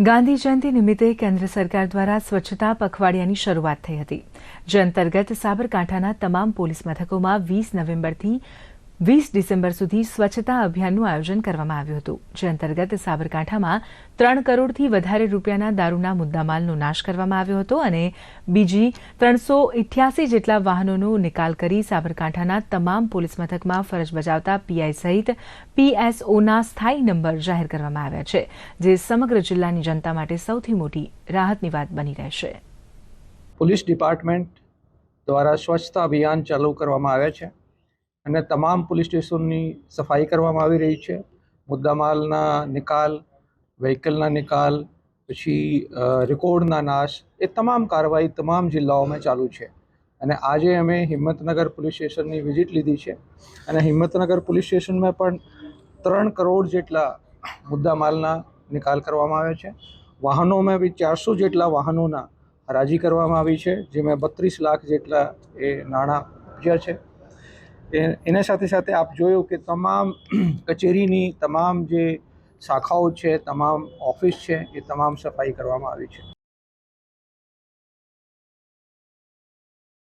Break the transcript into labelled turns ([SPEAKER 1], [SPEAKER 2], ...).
[SPEAKER 1] ગાંધી જયંતિ નિમિત્તે કેન્દ્ર સરકાર દ્વારા સ્વચ્છતા પખવાડિયાની શરૂઆત થઈ હતી. જે અંતર્ગત સાબરકાંઠાના તમામ પોલીસ મથકોમાં વીસ નવેમ્બરથી વીસ ડિસેમ્બર સુધી સ્વચ્છતા અભિયાનનું આયોજન કરવામાં આવ્યું હતું, જે અંતર્ગત સાબરકાંઠામાં ત્રણ કરોડથી વધારે રૂપિયાના દારૂના મુદ્દામાલનો નાશ કરવામાં આવ્યો હતો અને બીજી ત્રણસો ઇઠ્યાસી જેટલા વાહનોનો નિકાલ કરી સાબરકાંઠાના તમામ પોલીસ મથકમાં ફરજ બજાવતા પીઆઈ સહિત પીએસઓના સ્થાયી નંબર જાહેર કરવામાં આવ્યા છે, જે સમગ્ર જિલ્લાની જનતા માટે સૌથી મોટી રાહતની વાત બની રહેશે.
[SPEAKER 2] પોલીસ ડિપાર્ટમેન્ટ દ્વારા સ્વચ્છતા અભિયાન ચાલુ કરવામાં આવ્યા છે. અને તમામ પોલીસ સ્ટેશનની સફાઈ કરવામાં આવી રહી છે. મુદ્દામાલના નિકાલ, વ્હીકલના નિકાલ, પછી રેકોર્ડના નાશ, એ તમામ કાર્યવાહી તમામ જિલ્લાઓમાં ચાલુ છે. અને આજે અમે હિંમતનગર પોલીસ સ્ટેશનની વિઝિટ લીધી છે. અને હિંમતનગર પોલીસ સ્ટેશનમાં પણ ત્રણ કરોડ જેટલા મુદ્દામાલના નિકાલ કરવામાં આવ્યા છે. વાહનોમાં બી ચારસો જેટલા વાહનોના હરાજી કરવામાં આવી છે, જેમાં બત્રીસ લાખ જેટલા એ નાણાં ઉપજ્યા છે. એના સાથે સાથે આપ જોયું કે તમામ કચેરીની તમામ જે શાખાઓ છે, તમામ ઓફિસ છે, એ તમામ સફાઈ કરવામાં આવી છે.